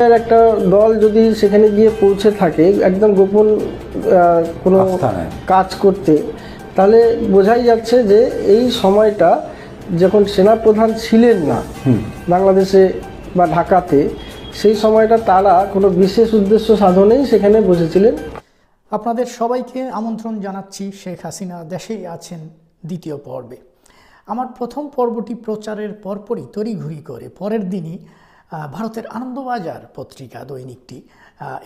এর একটা দল যদি সেখানে গিয়ে পৌঁছে থাকে একদম গোপন আহ, কোনো। কাজ করতে তাহলে বোঝাই যাচ্ছে যে এই সময়টা যখন সেনাপ্রধান ছিলেন না বাংলাদেশে বা ঢাকাতে সেই সময়টা তারা কোনো বিশেষ উদ্দেশ্য সাধনেই সেখানে বসেছিলেন। আপনাদের সবাইকে আমন্ত্রণ জানাচ্ছি শেখ হাসিনা দেশেই আছেন। দ্বিতীয় পর্বে। আমার প্রথম পর্বটি প্রচারের পরপরই তড়িঘড়ি করে। পরের দিনই ভারতের আনন্দবাজার পত্রিকা দৈনিকটি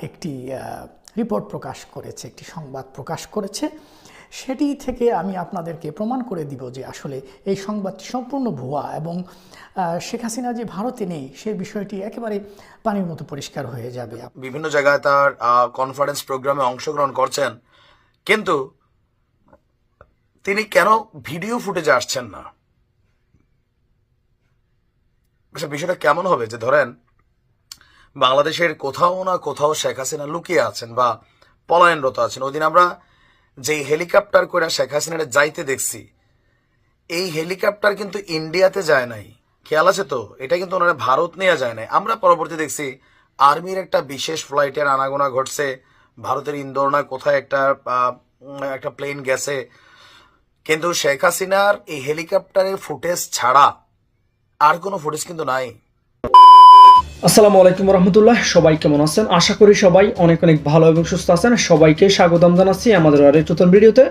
একটি রিপোর্ট প্রকাশ করেছে, একটি সংবাদ প্রকাশ করেছে। সেটি থেকে আমি আপনাদেরকে প্রমাণ করে দিব যে আসলে এই সংবাদটি সম্পূর্ণ ভুয়া এবং শেখ হাসিনা যে ভারতে নেই, সে বিষয়টি একেবারে পানির মতো পরিষ্কার হয়ে যাবে। বিভিন্ন জায়গায় তার কনফারেন্স প্রোগ্রামে অংশগ্রহণ করছেন। কিন্তু তিনি কেন ভিডিও ফুটেজে আসছেন না? আচ্ছা বিষয়টা কেমন হবে যে ধরেন, বাংলাদেশের কোথাও না কোথাও শেখ হাসিনা লুকিয়ে আছেন বা পলায়নরত আছেন। ওই দিন আমরা যেই হেলিকপ্টার করে শেখ হাসিনার যাইতে দেখছি, এই হেলিকপ্টার কিন্তু ইন্ডিয়াতে যায় নাই। খেয়াল আছে তো? এটা কিন্তু ওনারা ভারত নিয়ে যায় নাই। আমরা পরবর্তী দেখছি, আর্মির একটা বিশেষ ফ্লাইটের আনাগোনা ঘটছে। ভারতের ইন্দোর না কোথায় একটা একটা প্লেন গেছে। কিন্তু শেখ হাসিনার এই হেলিকপ্টারের ফুটেজ ছাড়া আর কোনো ফুটেজ কিন্তু নাই। আসসালামু আলাইকুম রহমতুল্লাহ, সবাই কেমন আছেন? আশা করি সবাই অনেক অনেক ভালো এবং সুস্থ আছেন। সবাইকে স্বাগতম জানাচ্ছি আমাদের আরেক নতুন ভিডিওতে।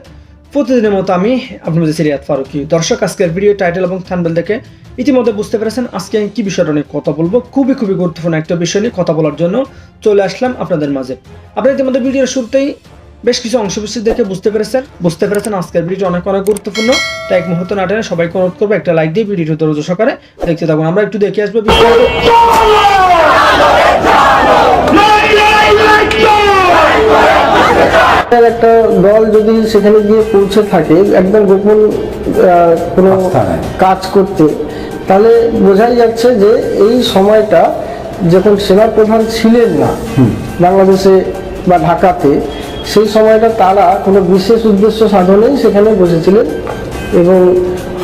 প্রতিদিনের মতো আমি আপনাদের সিরিয়াত ফারুকি। দর্শক, আজকের ভিডিও টাইটেল এবং থানবেল দেখে ইতিমধ্যে বুঝতে পেরেছেন আজকে আমি কি বিষয়টা নিয়ে কথা বলব। খুবই খুবই গুরুত্বপূর্ণ একটা বিষয় নিয়ে কথা বলার জন্য চলে আসলাম আপনাদের মাঝে। আপনারা ইতিমধ্যে ভিডিওর শুরুতেই বেশ কিছু অংশবিশেষ দেখে বুঝতে পেরেছেন। বুঝতে পেরেছেন আজকের ভিডিও অনেক অনেক গুরুত্বপূর্ণ। তাই এক মুহূর্ত না টেনে সবাইকে অনুরোধ করব একটা লাইক দিয়ে ভিডিওটি ধৈর্য সহকারে দেখতে থাকুন। আমরা একটু দেখে আসব একটা দল যদি সেখানে গিয়ে পৌঁছে থাকে একদম গোপন আহ, কোনো কাজ করতে তাহলে বোঝাই যাচ্ছে যে এই সময়টা যখন সেনাপ্রধান ছিলেন না বাংলাদেশে বা ঢাকাতে সেই সময়টা তারা কোনো বিশেষ উদ্দেশ্য সাধনেই সেখানে বসেছিলেন এবং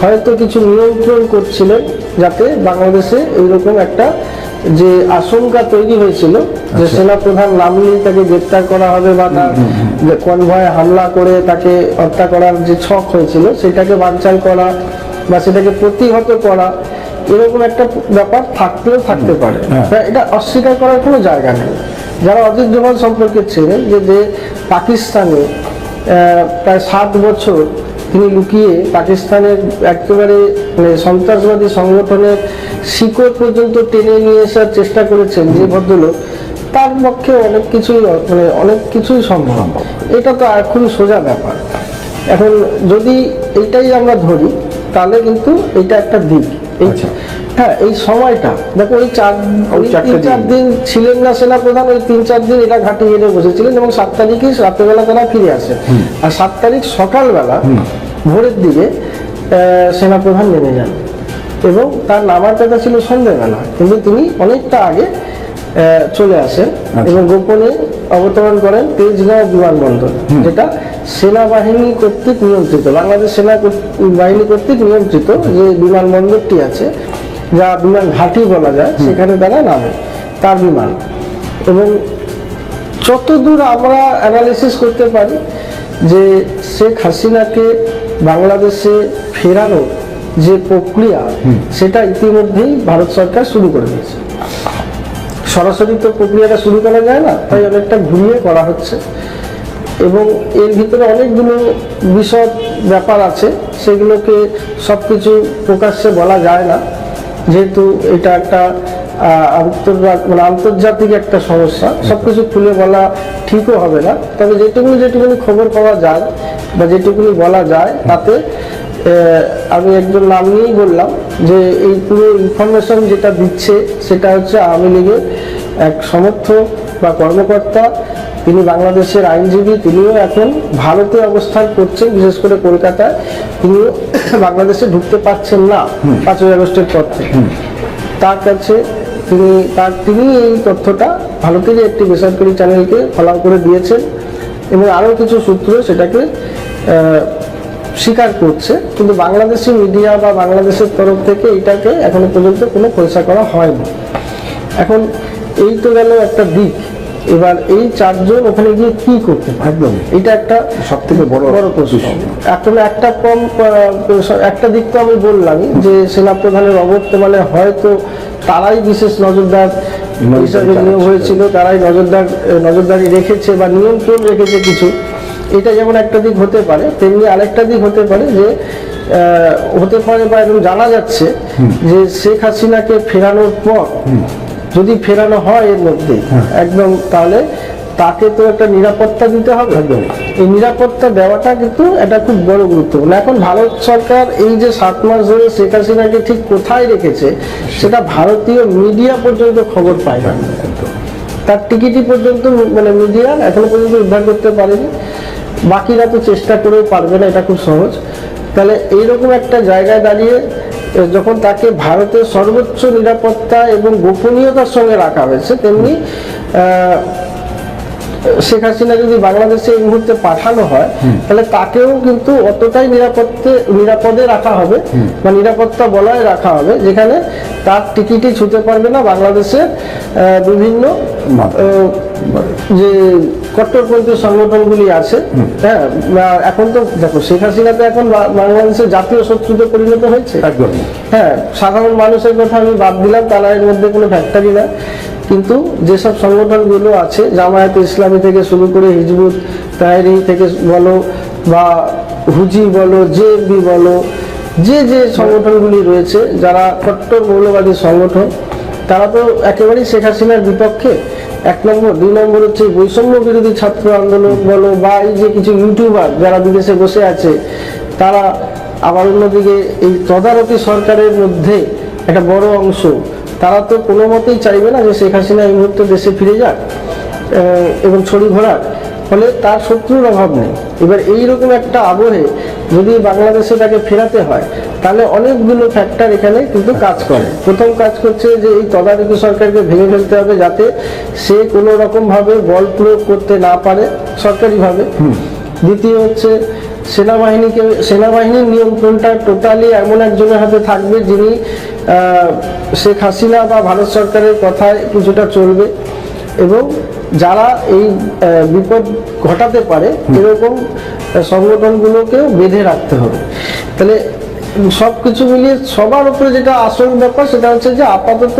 হয়তো কিছু নিয়ন্ত্রণ করছিলেন যাতে বাংলাদেশে এইরকম একটা যে আশঙ্কা তৈরি হয়েছিল যে সেনাপ্রধান নামলেই তাকে গ্রেপ্তার করা হবে বা তার কনভয়ে হামলা করে তাকে হত্যা করার যে ছক হয়েছিল সেটাকে বানচাল করা বা সেটাকে প্রতিহত করা এরকম একটা ব্যাপার থাকতেও থাকতে পারে। তা এটা অস্বীকার করার কোনো জায়গা নেই। যারা অজিত ডোভাল সম্পর্কে ছিলেন যে যে পাকিস্তানে প্রায় সাত বছর তিনি লুকিয়ে পাকিস্তানের একেবারে মানে সন্ত্রাসবাদী সংগঠনের শিকড় পর্যন্ত টেনে নিয়ে আসার চেষ্টা করেছেন যে ভদ্রলোক, তার পক্ষে অনেক কিছুই মানে অনেক কিছুই সম্ভব। এটা তো খুবই সোজা ব্যাপার। এখন যদি এটাই আমরা ধরি, তাহলে কিন্তু এটা একটা দিক। হ্যাঁ এই সময়টা দেখো ওই চার ওই তিন চার দিন। ছিলেন না সেনাপ্রধান ওই তিন চার দিন এটা ঘাটে বসেছিলেন এবং সাত তারিখে রাত্রেবেলা তারা ফিরে আসে আর সাত তারিখ সকালবেলা ভোরের দিকে আহ, সেনাপ্রধান নেমে যান। এবং তার নামার কথা ছিল সন্ধ্যেবেলা কিন্তু তিনি অনেকটা আগে চলে আসেন এবং গোপনে অবতরণ করেন তেজগাঁও বিমানবন্দর যেটা সেনাবাহিনী কর্তৃক নিয়ন্ত্রিত বাংলাদেশ সেনা বাহিনী কর্তৃক নিয়ন্ত্রিত যে বিমানবন্দরটি আছে যা বিমান ঘাঁটি বলা যায় সেখানে তারা নামে তার বিমান। এবং যতদূর আমরা অ্যানালিসিস করতে পারি যে শেখ হাসিনাকে বাংলাদেশে ফেরানোর যে প্রক্রিয়া সেটা ইতিমধ্যেই ভারত সরকার শুরু করে দিয়েছে। সরাসরি তো প্রক্রিয়াটা শুরু করা যায় না, তাই অনেকটা ঘুরিয়ে করা হচ্ছে। এবং এর ভিতরে অনেকগুলো বিশদ ব্যাপার আছে, সেগুলোকে সব কিছু প্রকাশ্যে বলা যায় না। যেহেতু এটা একটা মানে আন্তর্জাতিক একটা সমস্যা সব কিছু খুলে বলা ঠিকও হবে না। তবে যেটুকুনি যেটুকুনি খবর পাওয়া যায় বা যেটুকুনি বলা যায়, তাতে আমি একজন নাম নিয়েই বললাম যে এই পুরো ইনফরমেশন যেটা দিচ্ছে সেটা হচ্ছে আওয়ামী লীগের এক সমর্থক বা কর্মকর্তা। তিনি বাংলাদেশের আইনজীবী তিনিও এখন ভারতে অবস্থান করছেন বিশেষ করে কলকাতায়। তিনিও বাংলাদেশে ঢুকতে পারছেন না পাঁচই আগস্টের পর থেকে। তার কাছে তিনি তার তিনি এই তথ্যটা ভারতেরই একটি বেসরকারি চ্যানেলকে ফলাও করে দিয়েছেন। এবং আরও কিছু সূত্র সেটাকে স্বীকার করছে কিন্তু বাংলাদেশি মিডিয়া বা বাংলাদেশের তরফ থেকে এটাকে এখনও পর্যন্ত কোনো খোলসা করা হয়নি। এখন এই তো গেল একটা দিক। এবার এই চারজন ওখানে গিয়ে কি করতে একদম। এটা একটা সব থেকে বড় বড় প্রশ্ন। এখন একটা কম একটা দিক তো আমি বললামই যে সেনাপ্রধানের অবর্তমানে হয়তো তারাই বিশেষ নজরদার হিসাবে নিয়োগ হয়েছিল তারাই নজরদার নজরদারি রেখেছে বা নিয়ন্ত্রণ রেখেছে কিছু। এটা যেমন একটা দিক হতে পারে তেমনি আরেকটা দিক হতে পারে যে হতে পারে বা এরকম জানা যাচ্ছে যে শেখ হাসিনাকে ফেরানোর পর যদি ফেরানো হয় এর মধ্যে একদম তাহলে তাকে তো একটা নিরাপত্তা দিতে হবে। এই নিরাপত্তা দেওয়াটা কিন্তু এটা খুব বড় গুরুত্বপূর্ণ। এখন ভারত সরকার এই যে সাত মাস ধরে শেখ হাসিনাকে ঠিক কোথায় রেখেছে সেটা ভারতীয় মিডিয়া পর্যন্ত খবর পায় না। তার টিকিটই পর্যন্ত মানে মিডিয়া এখনও পর্যন্ত উদ্ধার করতে পারেনি। বাকিরা তো চেষ্টা করেও পারবে না, এটা খুব সহজ। তাহলে এইরকম একটা জায়গায় দাঁড়িয়ে যখন তাকে ভারতের সর্বোচ্চ নিরাপত্তা এবং গোপনীয়তার সঙ্গে রাখা হয়েছে, তেমনি শেখ হাসিনা যদি বাংলাদেশে এই মুহূর্তে পাঠানো হয় তাহলে তাকেও কিন্তু অতটাই নিরাপত্তে নিরাপদে রাখা হবে বা নিরাপত্তা বলায় রাখা হবে যেখানে তার টিকিটই ছুতে পারবে না বাংলাদেশের বিভিন্ন যে কট্টরপন্থী সংগঠনগুলি আছে হ্যাঁ এখন তো দেখো শেখ হাসিনা তো এখন বাংলাদেশের জাতীয় শত্রুতে পরিণত হয়েছে। হ্যাঁ সাধারণ মানুষের কথা আমি বাদ দিলাম তারা এর মধ্যে কোনো ফ্যাক্টরি না। কিন্তু যেসব সংগঠনগুলো আছে, জামায়াত ইসলামী থেকে শুরু করে হিজবুত তাহেরি থেকে বলো বা হুজি বলো, জেএমবি বলো, যে যে সংগঠনগুলি রয়েছে, যারা কট্টর মৌলবাদী সংগঠন, তারা তো একেবারেই শেখ হাসিনার বিপক্ষে। এক নম্বর। দুই নম্বর হচ্ছে বৈষম্য বিরোধী ছাত্র আন্দোলন বলো বা এই যে কিছু ইউটিউবার যারা বিদেশে বসে আছে, তারা আবার অন্যদিকে এই তদারকি সরকারের মধ্যে একটা বড় অংশ তারা তো কোনো মতেই চাইবে না যে শেখ হাসিনা এই মুহূর্তে দেশে ফিরে যাক এবং ছড়ি ঘোরাক ফলে তার শত্রুর অভাব নেই। এবার এইরকম একটা আবহে যদি বাংলাদেশে তাকে ফেরাতে হয় তাহলে অনেকগুলো ফ্যাক্টর এখানে কিন্তু কাজ করে। প্রথম কাজ করছে যে এই তদারকি সরকারকে ভেঙে ফেলতে হবে যাতে সে কোনো রকম ভাবে বল প্রয়োগ করতে না পারে সরকারিভাবে। দ্বিতীয় হচ্ছে সেনাবাহিনীকে সেনাবাহিনীর নিয়ন্ত্রণটা টোটালি এমন একজনের হাতে থাকবে যিনি শেখ হাসিনা বা ভারত সরকারের কথায় কিছুটা চলবে। এবং যারা এই বিপদ ঘটাতে পারে এরকম সংগঠনগুলোকেও বেঁধে রাখতে হবে। তাহলে সব কিছু মিলিয়ে সবার উপরে যেটা আসল ব্যাপার, সেটা হচ্ছে যে আপাতত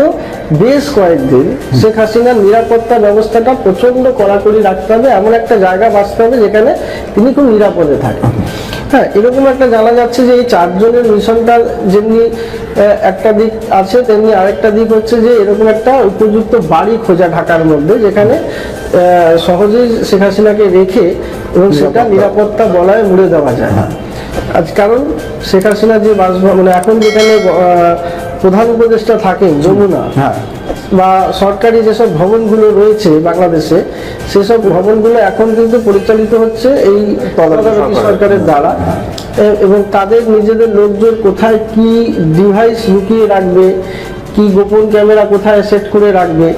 বেশ কয়েকদিন শেখ হাসিনার নিরাপত্তা ব্যবস্থাটা প্রচণ্ড কড়াকড়ি রাখতে হবে, এমন একটা জায়গা বাঁচতে হবে যেখানে তিনি খুব নিরাপদে থাকেন। হ্যাঁ এরকম একটা জানা যাচ্ছে যে এই চারজনের মিশনটা যেমনি একটা দিক আছে, তেমনি আরেকটা দিক হচ্ছে যে এরকম একটা উপযুক্ত বাড়ি খোঁজা ঢাকার মধ্যে, যেখানে সহজেই শেখ হাসিনাকে রেখে এবং সেটা নিরাপত্তা বলায় মুড়ে দেওয়া যায়। না আজ কারণ শেখ হাসিনা যে বাসভবন মানে এখন যেখানে প্রধান উপদেষ্টা থাকেন যমুনা হ্যাঁ। বা সরকারি যেসব ভবনগুলো রয়েছে বাংলাদেশে সেসব ভবনগুলো এখন কিন্তু পরিচালিত হচ্ছে এই তদারকি সরকারের দ্বারা। এবং তাদের নিজেদের লোকজন কোথায় কি ডিভাইস লুকিয়ে রাখবে কি গোপন ক্যামেরা কোথায় সেট করে রাখবে?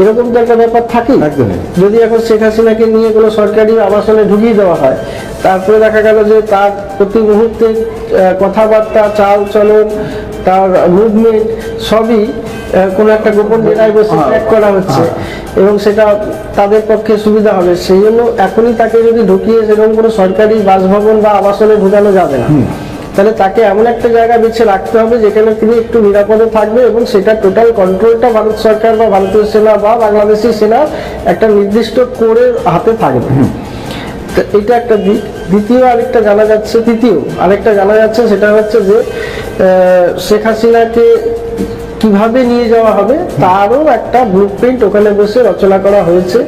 এরকম তো একটা ব্যাপার থাকে যদি এখন শেখ হাসিনাকে নিয়ে কোনো সরকারি আবাসনে ঢুকিয়ে দেওয়া হয় তারপরে দেখা গেল যে তার প্রতি মুহূর্তে কথাবার্তা চাল চলন তার মুভমেন্ট সবই কোনো একটা গোপন ডেটায় বসে ট্র্যাক করা হচ্ছে। এবং সেটা তাদের পক্ষে সুবিধা হবে। সেই জন্য এখনই তাকে যদি ঢুকিয়ে সেরকম কোনো সরকারি বাসভবন বা আবাসনে ঢুকানো যাবে না। তাহলে তাকে এমন একটা জায়গা বেছে রাখতে হবে যেখানে তিনি একটু নিরাপদে থাকবে এবং সেটা টোটাল কন্ট্রোলটা ভারত সরকার বা ভারতীয় সেনা বা বাংলাদেশি সেনা একটা নির্দিষ্ট করে হাতে থাকবে। তো এটা একটা দিক দ্বিতীয় আরেকটা জানা যাচ্ছে তৃতীয় আরেকটা জানা যাচ্ছে সেটা হচ্ছে যে শেখ হাসিনাকে কীভাবে নিয়ে যাওয়া হবে তারও একটা ব্লু প্রিন্ট ওখানে বসে রচনা করা হয়েছে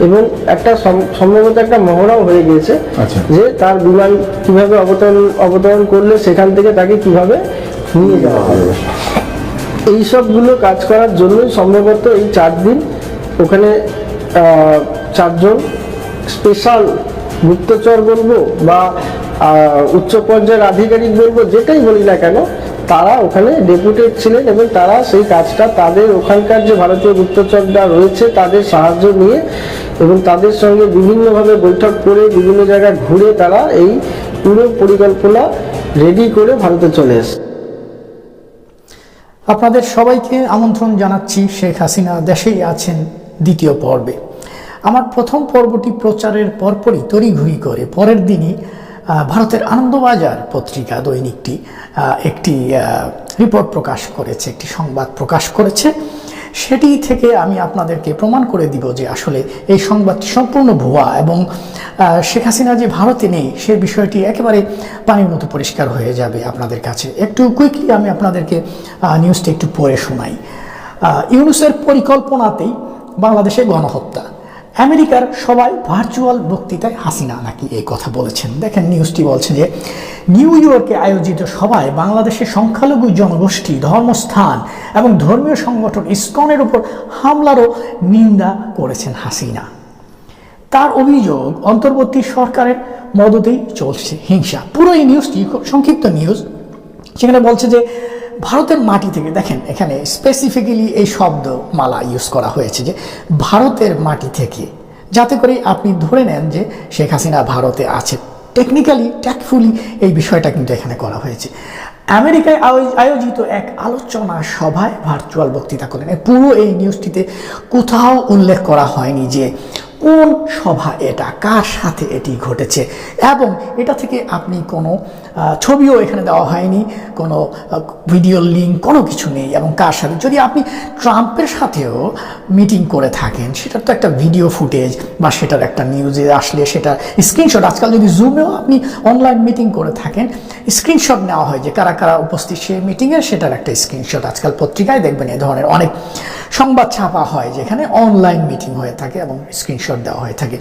এবং একটা সম- সম্ভবত একটা মহড়াও হয়ে গিয়েছে আচ্ছা। যে তার বিমান কীভাবে অবতরণ অবতরণ করলে সেখান থেকে তাকে কীভাবে নিয়ে যাওয়া হবে এই সবগুলো কাজ করার জন্যই সম্ভবত এই চার দিন ওখানে আহ, চারজন স্পেশাল গুপ্তচর বলব বা উচ্চ পর্যায়ের আধিকারিক বলব যেটাই বলি না কেন তারা ওখানে ডেপুটেড ছিলেন এবং তারা সেই কাজটা তাদের ওখানকার যে ভারতীয় গুপ্তচররা রয়েছে, তাদের সাহায্য নিয়ে এবং তাদের সঙ্গে বিভিন্নভাবে বৈঠক করে বিভিন্ন জায়গায় ঘুরে তারা এই পুরো পরিকল্পনা রেডি করে ভারতে চলে এসেছে। আপনাদের সবাইকে আমন্ত্রণ জানাচ্ছি শেখ হাসিনা দেশেই আছেন দ্বিতীয় পর্বে। আমার প্রথম পর্বটি প্রচারের পরপরই তড়িঘড়ি করে। পরের দিনই ভারতের আনন্দবাজার পত্রিকা দৈনিকটি একটি রিপোর্ট প্রকাশ করেছে, একটি সংবাদ প্রকাশ করেছে। সেটি থেকে আমি আপনাদেরকে প্রমাণ করে দিব যে আসলে এই সংবাদটি সম্পূর্ণ ভুয়া এবং শেখ হাসিনা যে ভারতে নেই, সে বিষয়টি একেবারে পানির মতো পরিষ্কার হয়ে যাবে আপনাদের কাছে। একটু কুইকলি আমি আপনাদেরকে নিউজটা একটু পড়ে শোনাই। ইউনুসের পরিকল্পনাতেই বাংলাদেশে গণহত্যা। আমেরিকার সবাই ভার্চুয়াল বক্তৃতায় হাসিনা নাকি এই কথা বলেছেন? দেখেন নিউজটি বলছে যে নিউ ইয়র্কে আয়োজিত সভায় বাংলাদেশের সংখ্যালঘু জনগোষ্ঠী, ধর্মস্থান এবং ধর্মীয় সংগঠন ইসকনের উপর হামলারও নিন্দা করেছেন হাসিনা। তার অভিযোগ, অন্তর্বর্তী সরকারের মদতেই চলছে হিংসা। পুরো এই নিউজটি খুব সংক্ষিপ্ত নিউজ সেখানে বলছে যে ভারতের মাটি থেকে, দেখেন, এখানে স্পেসিফিক্যালি এই শব্দ মালা ইউজ করা হয়েছে যে ভারতের মাটি থেকে। যাতে করে আপনি ধরে নেন যে শেখ হাসিনা ভারতে আছে। টেকনিক্যালি ট্যাকফুলি এই বিষয়টা কিন্তু এখানে করা হয়েছে। আমেরিকায় আয়োজ- আয়োজিত এক আলোচনা সভায় ভার্চুয়াল বক্তৃতা করেন পুরো এই নিউজটিতে কোথাও উল্লেখ করা হয়নি যে কোন সভা এটা, কার সাথে এটি ঘটেছে। এবং এটা থেকে আপনি কোনো ছবিও এখানে দেওয়া হয়নি, কোনো ভিডিও লিঙ্ক কোনো কিছু নেই। এবং কার সাথে? যদি আপনি ট্রাম্পের সাথেও মিটিং করে থাকেন, সেটার তো একটা ভিডিও ফুটেজ বা সেটার একটা নিউজে আসলে সেটা স্ক্রিনশট আজকাল যদি জুমেও আপনি অনলাইন মিটিং করে থাকেন স্ক্রিনশট নেওয়া হয় যে কারা কারা উপস্থিত সেই মিটিংয়ে সেটার একটা স্ক্রিনশট আজকাল পত্রিকায় দেখবেন এ ধরনের অনেক সংবাদ ছাপা হয় যেখানে অনলাইন মিটিং হয়ে থাকে এবং স্ক্রিনশট দেওয়া হয়ে থাকে।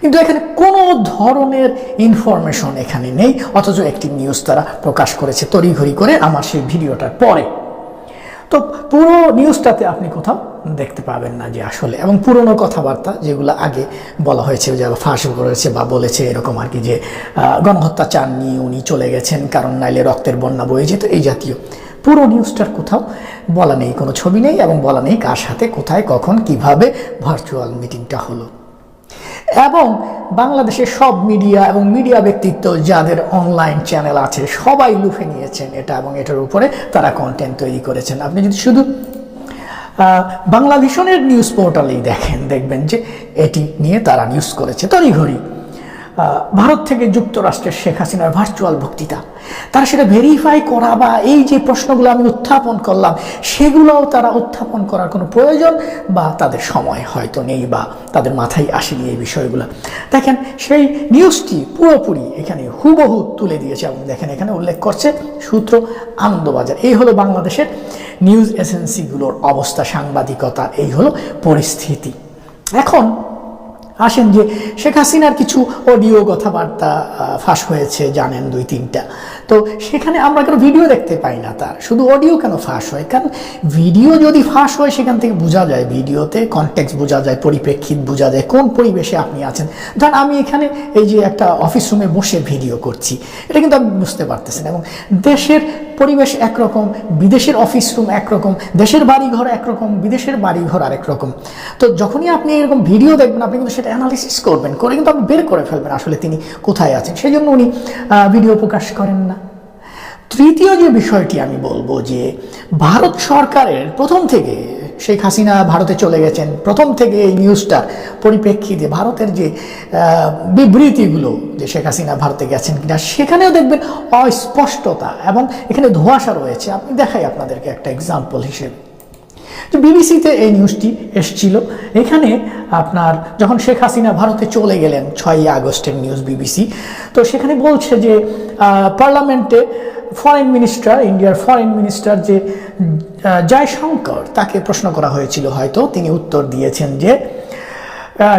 কিন্তু এখানে কোনো ধরনের ইনফরমেশন এখানে নেই, অথচ একটি নিউজ তারা প্রকাশ করেছে, তড়িঘড়ি করে আমার সেই ভিডিওটার পরে। তো পুরো নিউজটাতে আপনি কোথাও দেখতে পাবেন না যে আসলে, এবং পুরনো কথাবার্তা যেগুলো আগে বলা হয়েছে যে ফাঁস করেছে বা বলেছে এরকম আর কি যে গণহত্যা চাননি, উনি চলে গেছেন, কারণ নাইলে রক্তের বন্যা বয়ে যেত, এই জাতীয়। পুরো নিউজটার কোথাও বলা নেই, কোনো ছবি নেই, এবং বলা নেই কার সাথে, কোথায়, কখন, কীভাবে ভার্চুয়াল মিটিংটা হলো। এবং বাংলাদেশের সব মিডিয়া এবং মিডিয়া ব্যক্তিত্ব যাদের অনলাইন চ্যানেল আছে, সবাই লুফে নিয়েছেন এটা এবং এটার উপরে তারা কন্টেন্ট তৈরি করেছেন। আপনি যদি শুধু বাংলাদেশনের নিউজ পোর্টালেই দেখেন, দেখবেন যে এটি নিয়ে তারা নিউজ করেছে। তড়িঘড়ি ভারত থেকে যুক্তরাষ্ট্রের শেখ হাসিনার ভার্চুয়াল বক্তৃতা। তারা সেটা ভেরিফাই করা বা এই যে প্রশ্নগুলো আমি উত্থাপন করলাম, সেগুলোও তারা উত্থাপন করার কোনো প্রয়োজন বা তাদের সময় হয়তো নেই বা তাদের মাথায় আসেনি এই বিষয়গুলো। দেখেন, সেই নিউজটি পুরোপুরি এখানে হুবহু তুলে দিয়েছে এবং দেখেন এখানে উল্লেখ করছে সূত্র আনন্দবাজার। এই হলো বাংলাদেশের নিউজ এজেন্সিগুলোর অবস্থা, সাংবাদিকতা, এই হলো পরিস্থিতি। এখন আসেন যে শেখ হাসিনার কিছু অডিও কথাবার্তা ফাঁস হয়েছে, জানেন দুই তিনটা। তো সেখানে আমরা কেন ভিডিও দেখতে পাই না তার। শুধু অডিও কেন ফাঁস হয়? কারণ ভিডিও যদি ফাঁস হয়, সেখান থেকে বোঝা যায় ভিডিওতে কনটেক্সট বোঝা যায়, পরিপ্রেক্ষিত বোঝা যায় কোন পরিবেশে আপনি আছেন। ধরেন আমি এখানে এই যে একটা অফিস রুমে বসে ভিডিও করছি। এটা কিন্তু আপনি বুঝতে পারতেছেন এবং দেশের পরিবেশ একরকম, বিদেশের অফিস রুম একরকম, দেশের বাড়িঘর একরকম, বিদেশের বাড়িঘর আরেক রকম তো যখনই আপনি এরকম ভিডিও দেখবেন, আপনি কিন্তু সেটা অ্যানালিসিস করবেন, করে কিন্তু আপনি বের করে ফেলবেন আসলে তিনি কোথায় আছেন। সেই জন্য উনি ভিডিও প্রকাশ করেন না। তৃতীয় যে বিষয়টি আমি বলব যে, ভারত সরকারের প্রথম থেকে শেখ হাসিনা ভারতে চলে গেছেন। প্রথম থেকে এই নিউজটার পরিপ্রেক্ষিতে ভারতের যে বিবৃতিগুলো যে শেখ হাসিনা ভারতে গেছেন কিনা, সেখানেও দেখবেন অস্পষ্টতা এবং এখানে ধোঁয়াশা রয়েছে। আপনি দেখাই আপনাদেরকে একটা এক্সাম্পল হিসেবে। তো বিবিসিতে এই নিউজটি এসছিল। এখানে আপনার যখন শেখ হাসিনা ভারতে চলে গেলেন, ছয়ই আগস্টের নিউজ বিবিসি, তো সেখানে বলছে যে পার্লামেন্টে ফরেন মিনিস্টার ইন্ডিয়ার ফরেন মিনিস্টার যে জয়শঙ্কর, তাকে প্রশ্ন করা হয়েছিল হয়তো তিনি উত্তর দিয়েছেন যে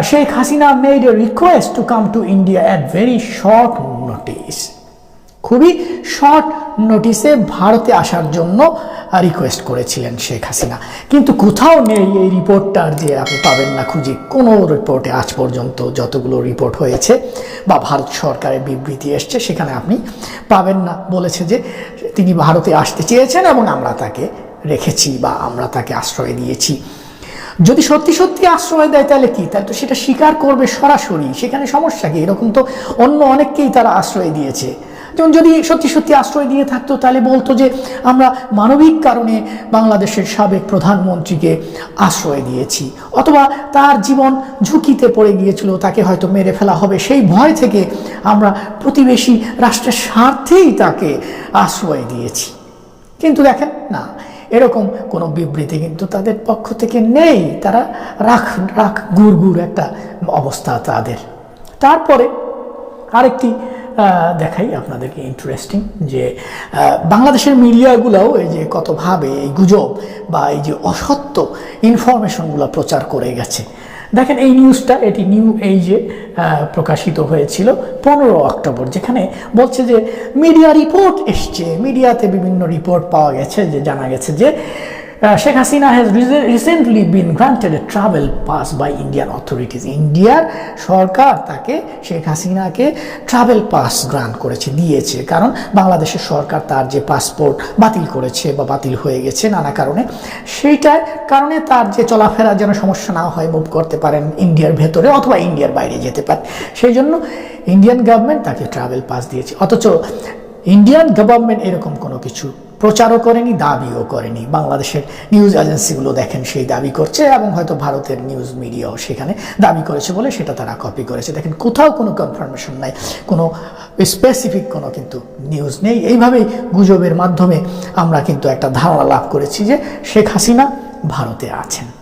Sheikh Hasina Hasina made request to come to India India at short notice. খুবই শর্ট নোটিসে ভারতে আসার জন্য রিকোয়েস্ট করেছিলেন শেখ হাসিনা। কিন্তু কোথাও নেই এই রিপোর্টটার যে আপনি পাবেন না খুঁজে। কোনো রিপোর্টে আজ পর্যন্ত যতগুলো রিপোর্ট হয়েছে বা ভারত সরকারের বিবৃতি এসছে, সেখানে আপনি পাবেন না। বলেছে যে তিনি ভারতে আসতে চেয়েছেন এবং আমরা তাকে রেখেছি বা আমরা তাকে আশ্রয় দিয়েছি। যদি সত্যি সত্যি আশ্রয় দেয় তাহলে কি? তাহলে তো সেটা স্বীকার করবে সরাসরি। সেখানে সমস্যা কি? এরকম তো অন্য অনেককেই তারা আশ্রয় দিয়েছে। যেমন যদি সত্যি সত্যি আশ্রয় দিয়ে থাকতো, তাহলে বলতো যে আমরা মানবিক কারণে বাংলাদেশের সাবেক প্রধানমন্ত্রীকে আশ্রয় দিয়েছি। অথবা তার জীবন ঝুঁকিতে পড়ে গিয়েছিল, তাকে হয়তো মেরে ফেলা হবে। সেই ভয় থেকে আমরা প্রতিবেশী রাষ্ট্রের স্বার্থেই তাকে আশ্রয় দিয়েছি। কিন্তু দেখেন, না, এরকম কোনো বিবৃতি কিন্তু তাদের পক্ষ থেকে নেই। তারা রাখ রাখ, গুড় গুড় একটা অবস্থা তাদের। তারপরে আরেকটি দেখাই আপনাদেরকে ইন্টারেস্টিং যে বাংলাদেশের মিডিয়াগুলোও এই যে কতভাবে এই গুজব বা এই যে অসত্য ইনফরমেশনগুলো প্রচার করে গেছে। দেখেন এই নিউজটা এটি নিউ এইজে প্রকাশিত হয়েছিল পনেরো অক্টোবর, যেখানে বলছে যে মিডিয়া রিপোর্ট এসছে। মিডিয়াতে বিভিন্ন রিপোর্ট পাওয়া গেছে, যে জানা গেছে যে Has rece- recently been granted a travel pass by Indian authorities. ইন্ডিয়ার সরকার তাকে শেখ হাসিনাকে ট্রাভেল পাস গ্রান্ট করেছে, দিয়েছে। কারণ বাংলাদেশের সরকার তার যে পাসপোর্ট বাতিল করেছে বা বাতিল হয়ে গেছে নানা কারণে, সেইটার কারণে তার যে চলাফেরা যেন সমস্যা না হয় মুভ করতে পারেন ইন্ডিয়ার ভেতরে অথবা ইন্ডিয়ার বাইরে যেতে পারে। সেই জন্য ইন্ডিয়ান গভর্নমেন্ট তাকে ট্রাভেল পাস দিয়েছে। অথচ ইন্ডিয়ান গভর্নমেন্ট এরকম কোনো কিছু প্রচারও করেনি, দাবিও করেনি। বাংলাদেশের নিউজ এজেন্সিগুলো দেখেন সেই দাবি করছে এবং হয়তো ভারতের নিউজ মিডিয়াও সেখানে দাবি করেছে বলে সেটা তারা কপি করেছে। দেখেন, কোথাও কোনো কনফার্মেশন নাই, কোনো স্পেসিফিক কোনো কিন্তু নিউজ নেই। এইভাবেই গুজবের মাধ্যমে আমরা কিন্তু একটা ধারণা লাভ করেছি যে শেখ হাসিনা ভারতে আছেন।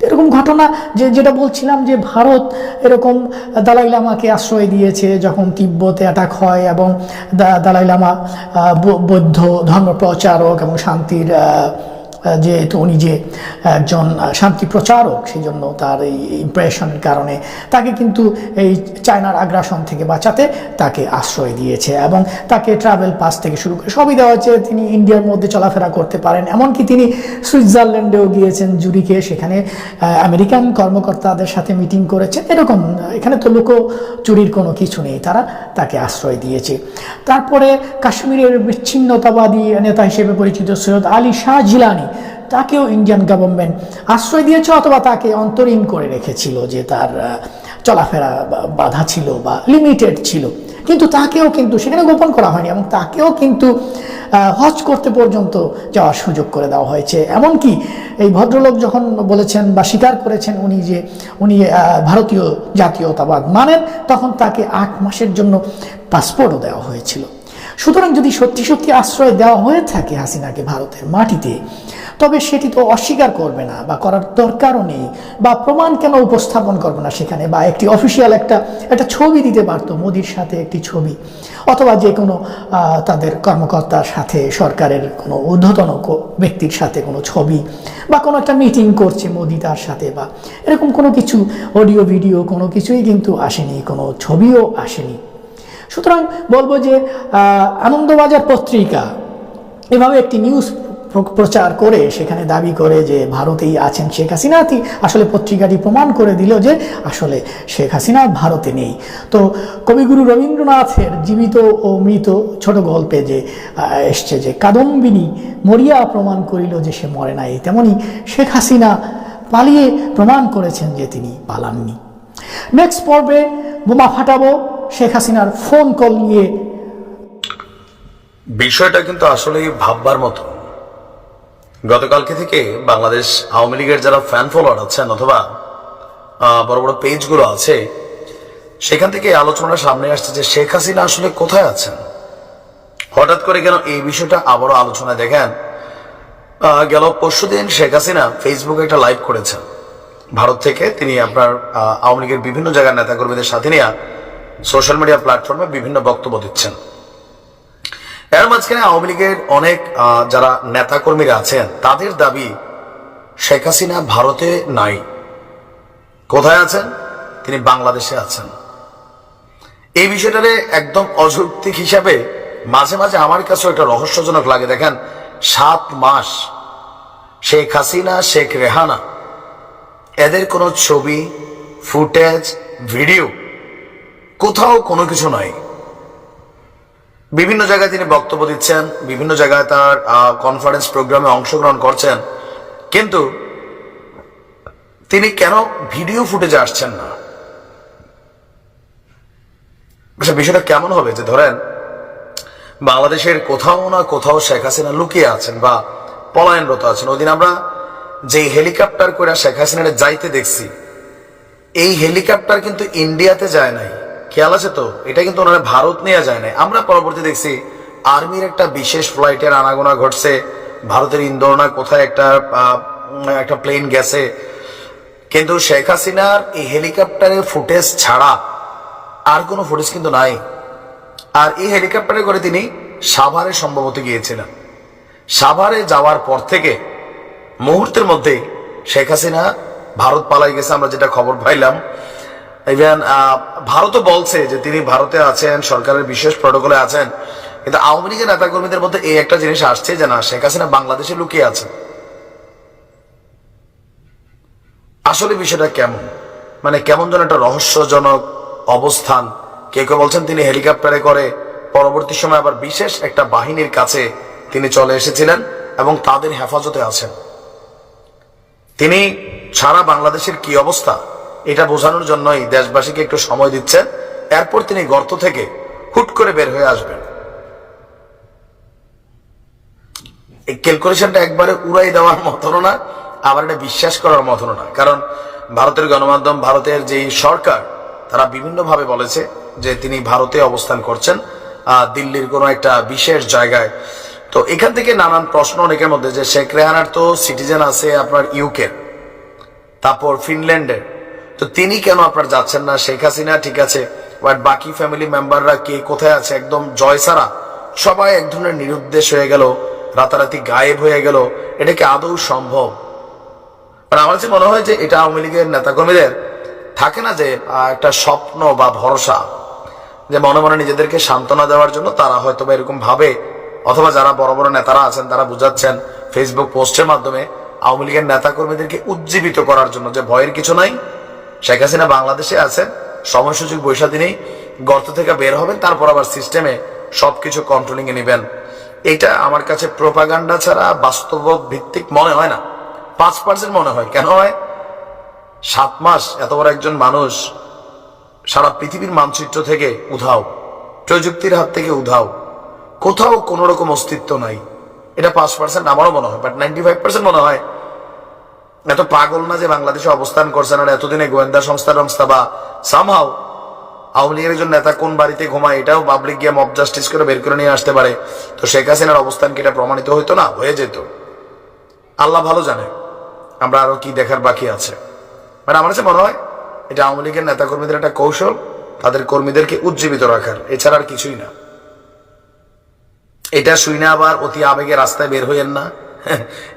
এরকম ঘটনা যে, যেটা বলছিলাম যে, ভারত এরকম দালাই লামাকে আশ্রয় দিয়েছে যখন তিব্বতে অ্যাটাক হয় এবং দালাই লামা বৌদ্ধ ধর্ম প্রচারক এবং শান্তির যেহেতু উনি যে একজন শান্তি প্রচারক সেই জন্য তার এই ইমপ্রেশনের কারণে তাকে কিন্তু এই চায়নার আগ্রাসন থেকে বাঁচাতে তাকে আশ্রয় দিয়েছে এবং তাকে ট্রাভেল পাস থেকে শুরু করে সবই দেওয়া হচ্ছে তিনি ইন্ডিয়ার মধ্যে চলাফেরা করতে পারেন, এমনকি তিনি সুইজারল্যান্ডেও গিয়েছেন জুরিকে সেখানে আমেরিকান কর্মকর্তাদের সাথে মিটিং করেছেন। এরকম, এখানে তো লোক চুরির কোনো কিছু নেই, তারা তাকে আশ্রয় দিয়েছে। তারপরে কাশ্মীরের বিচ্ছিন্নতাবাদী নেতা হিসেবে পরিচিত সৈয়দ আলী শাহ জিলানি তাকেও ইন্ডিয়ান গভর্নমেন্ট আশ্রয় দিয়েছে অথবা তাকে অন্তরীণ করে রেখেছিল যে তার চলাফেরা বাধা ছিল বা লিমিটেড ছিল। কিন্তু তাকেও কিন্তু সেখানে গোপন করা হয়নি এবং তাকেও কিন্তু হজ করতে পর্যন্ত যাওয়ার সুযোগ করে দেওয়া হয়েছে। এমনকি এই ভদ্রলোক যখন বলেছেন বা স্বীকার করেছেন উনি যে উনি ভারতীয় জাতীয়তাবাদ মানেন, তখন তাকে আট মাসের জন্য পাসপোর্টও দেওয়া হয়েছিল। সুতরাং যদি সত্যি সত্যি আশ্রয় দেওয়া হয়ে থাকে হাসিনাকে ভারতের মাটিতে তবে সেটি তো অস্বীকার করবে না বা করার দরকারও নেই বা প্রমাণ কেন উপস্থাপন করবে না সেখানে? বা একটি অফিসিয়াল একটা একটা ছবি দিতে পারতো মোদির সাথে একটি ছবি। অথবা যে কোনো তাদের কর্মকর্তার সাথে, সরকারের কোনো ঊর্ধ্বতন ব্যক্তির সাথে কোনো ছবি বা কোনো একটা মিটিং করছে মোদি তার সাথে বা এরকম কোনো কিছু অডিও ভিডিও কোনো কিছুই কিন্তু আসেনি, কোনো ছবিও আসেনি। সুতরাং বলব যে আনন্দবাজার পত্রিকা এভাবে একটি নিউজ প্রচার করে সেখানে দাবি করে যে ভারতেই আছেন শেখ হাসিনা আসলে পত্রিকাটি প্রমাণ করে দিল যে আসলে শেখ হাসিনা ভারতে নেই। তো কবিগুরু রবীন্দ্রনাথের জীবিত ও মৃত ছোট গল্পে যে এসছে যে, কাদম্বিনী মরিয়া প্রমাণ করিল যে সে মরে নাই। তেমনি শেখ হাসিনা পালিয়ে প্রমাণ করেছেন যে তিনি পালাননি। নেক্সট পর্বে বোমা ফাটাবো, শেখ হাসিনার ফোন কল নিয়ে বিষয়টা কিন্তু আসলেই ভাববার মতো। গতকালকে থেকে বাংলাদেশ আওয়ামী লীগের যারা ফ্যান ফলোয়ার আছেন অথবা বড় বড় পেজগুলো আছে সেখান থেকে এই আলোচনাটা সামনে আসছে যে শেখ হাসিনা আসলে কোথায় আছেন? হঠাৎ করে কেন এই বিষয়টা আবারও আলোচনায় দেখেন? আহ, পরশু দিন শেখ হাসিনা ফেসবুকে একটা লাইভ করেছেন। ভারত থেকে তিনি আপনার আওয়ামী লীগের বিভিন্ন জায়গার নেতাকর্মীদের সাথে নিয়ে সোশ্যাল মিডিয়া প্ল্যাটফর্মে বিভিন্ন বক্তব্য দিচ্ছেন। এর মাঝখানে আওয়ামী লীগের অনেক যারা নেতাকর্মীরা আছেন, তাদের দাবি শেখ হাসিনা ভারতে নাই। কোথায় আছেন? তিনি বাংলাদেশে আছেন। এই বিষয়টারে একদম অযৌক্তিক হিসাবে মাঝে মাঝে আমার কাছেও একটা রহস্যজনক লাগে। দেখেন, সাত মাস শেখ হাসিনা, শেখ রেহানা, এদের কোনো ছবি, ফুটেজ, ভিডিও কোথাও কোনো কিছু নাই। বিভিন্ন জায়গায় তিনি বক্তব্য দিচ্ছেন, বিভিন্ন জায়গায় তার কনফারেন্স প্রোগ্রামে অংশগ্রহণ করছেন। কিন্তু তিনি কেন ভিডিও ফুটেজে আসছেন না? আচ্ছা বিষয়টা কেমন হবে? যে ধরেন, বাংলাদেশের কোথাও না কোথাও শেখ হাসিনা লুকিয়ে আছেন বা পলায়নরত আছেন। ওদিন আমরা যে হেলিকপ্টার করে শেখ হাসিনার যাইতে দেখছি, এই হেলিকপ্টার কিন্তু ইন্ডিয়াতে যায় নাই। খেয়াল আছে তো? এটা কিন্তু ওনারা ভারত নিয়ে যায় না আমরা পরবর্তী দেখছি, আর্মির একটা বিশেষ ফ্লাইটের আনাগোনা ঘটছে। ভারতের ইন্দোর না কোথায় একটা একটা প্লেন গেছে। কিন্তু শেখ হাসিনার এই হেলিকপ্টারের ফুটেজ ছাড়া আর কোনো ফুটেজ কিন্তু নাই। আর এই হেলিকপ্টারে করে তিনি সাভারে সম্ভবত গিয়েছিলেন। সাভারে যাওয়ার পর থেকে মুহূর্তের মধ্যে শেখ হাসিনা ভারত পালাই গেছে, আমরা যেটা খবর পাইলাম। ইভেন ভারতও বলছে যে তিনি ভারতে আছেন, সরকারের বিশেষ প্রটোকলে আছেন। কিন্তু আওয়ামী লীগের নেতাকর্মীদের মধ্যে এই একটা জিনিস আসছে যে না, শেখ হাসিনা বাংলাদেশে লুকিয়ে আছেন আসলে বিষয়টা কেমন? মানে কেমন যেন একটা রহস্যজনক অবস্থান। কে কেউ বলছেন তিনি হেলিকপ্টারে করে, পরবর্তী সময় আবার বিশেষ একটা বাহিনীর কাছে তিনি চলে এসেছিলেন এবং তাদের হেফাজতে আছেন। তিনি সারা বাংলাদেশের কি অবস্থা? এটা বোঝানোর জন্যই দেশবাসীকে একটু সময় দিচ্ছেন। এরপর তিনি গর্ত থেকে হুট করে বের হয়ে আসবেন। এই ক্যালকুলেশনটা একবারে উড়াই দেওয়ার মতনও না, আবার এটা বিশ্বাস করার মতনও না। কারণ ভারতের গণমাধ্যম, ভারতের যে সরকার, তারা বিভিন্নভাবে বলেছে যে তিনি ভারতে অবস্থান করছেন দিল্লির কোনো একটা বিশেষ জায়গায়। তো এখান থেকে নানান প্রশ্ন অনেকের মধ্যে যে শেখ রেহানার তো সিটিজেন আছে আপনার ইউকে তারপর ফিনল্যান্ডের। তো তিনি কেন আপনার যাচ্ছেন না? শেখ হাসিনা, ঠিক আছে বাট বাকি ফ্যামিলি মেম্বাররা কে, কোথায় আছে? একদম জয় সারা সবাই এক ধরনের নিরুদ্দেশ হয়ে গেল, রাতারাতি গায়েব হয়ে গেল। এটা কি আদৌ সম্ভব? আর আমার কাছে মনে হয় যে এটা আওয়ামী লীগের নেতাকর্মীদের থাকে না যে একটা স্বপ্ন বা ভরসা, যে মনে মনে নিজেদেরকে সান্ত্বনা দেওয়ার জন্য তারা হয়তো বা এরকম ভাবে, অথবা যারা বড় বড় নেতারা আছেন, তারা বুঝাচ্ছেন ফেসবুক পোস্টের মাধ্যমে আওয়ামী লীগের নেতাকর্মীদেরকে উজ্জীবিত করার জন্য যে ভয়ের কিছু নাই শেখ হাসিনা বাংলাদেশে আছেন সময় সুযোগ বৈশা দিনেই গর্ত থেকে বের হবেন, তারপর আবার সিস্টেমে সবকিছু কন্ট্রোলিং এ নেবেন। এটা আমার কাছে প্রোপাগান্ডা ছাড়া বাস্তব ভিত্তিক মনে হয় না। পাঁচ পার্সেন্ট মনে হয়। কেন হয়? সাত মাস এত বড় একজন মানুষ সারা পৃথিবীর মানচিত্র থেকে উধাও, প্রযুক্তির হাত থেকে উধাও। কোথাও কোনো রকম অস্তিত্ব নাই। এটা পাঁচ পার্সেন্ট আমারও মনে হয় বাট নাইনটি ফাইভ পার্সেন্ট মনে হয় এত পাগল না যে বাংলাদেশে অবস্থান করছেন আর এতদিনে গোয়েন্দা সংস্থা সংস্থা বা সামহাও আওয়ামী লীগের একজন নেতা কোন বাড়িতে ঘুমায়, এটাও পাবলিক গিয়ে মব জাস্টিস করে বের করে নিয়ে আসতে পারে। তো শেখ হাসিনার অবস্থান কি এটা প্রমাণিত হইতো? না, হয়ে যেত। আল্লাহ ভালো জানে আমরা আরও কি দেখার বাকি আছে। মানে আমার কাছে মনে হয় এটা আওয়ামী লীগের নেতাকর্মীদের একটা কৌশল, তাদের কর্মীদেরকে উজ্জীবিত রাখার, এছাড়া আর কিছুই না। এটা শুই না আবার অতি আবেগে রাস্তায় বের হইয়েন না।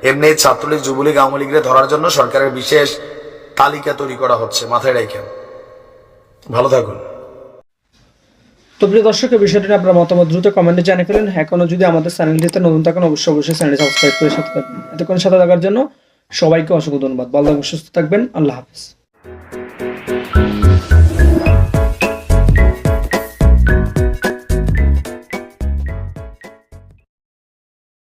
এমনি ছাত্রলীগ, যুবলীগ, আওয়ামী লীগের ধরার জন্য সরকারের বিশেষ তালিকা তৈরি করা হচ্ছে। মাথায় রেখেন। ভালো থাকুন। তো প্রিয় দর্শক এই বিষয়টি আপনার মতামত দ্রুত কমেন্টে জানিয়ে ফেলেন। এখনও যদি আমাদের চ্যানেলটিতে নতুন থাকেন, অবশ্যই অবশ্যই চ্যানেলটি সাবস্ক্রাইব করে সাথে থাকবেন এতক্ষণ সাথে থাকার জন্য সবাইকে অসংখ্য ধন্যবাদ। ভালো থাকবেন, সুস্থ থাকবেন। আল্লাহ হাফিজ।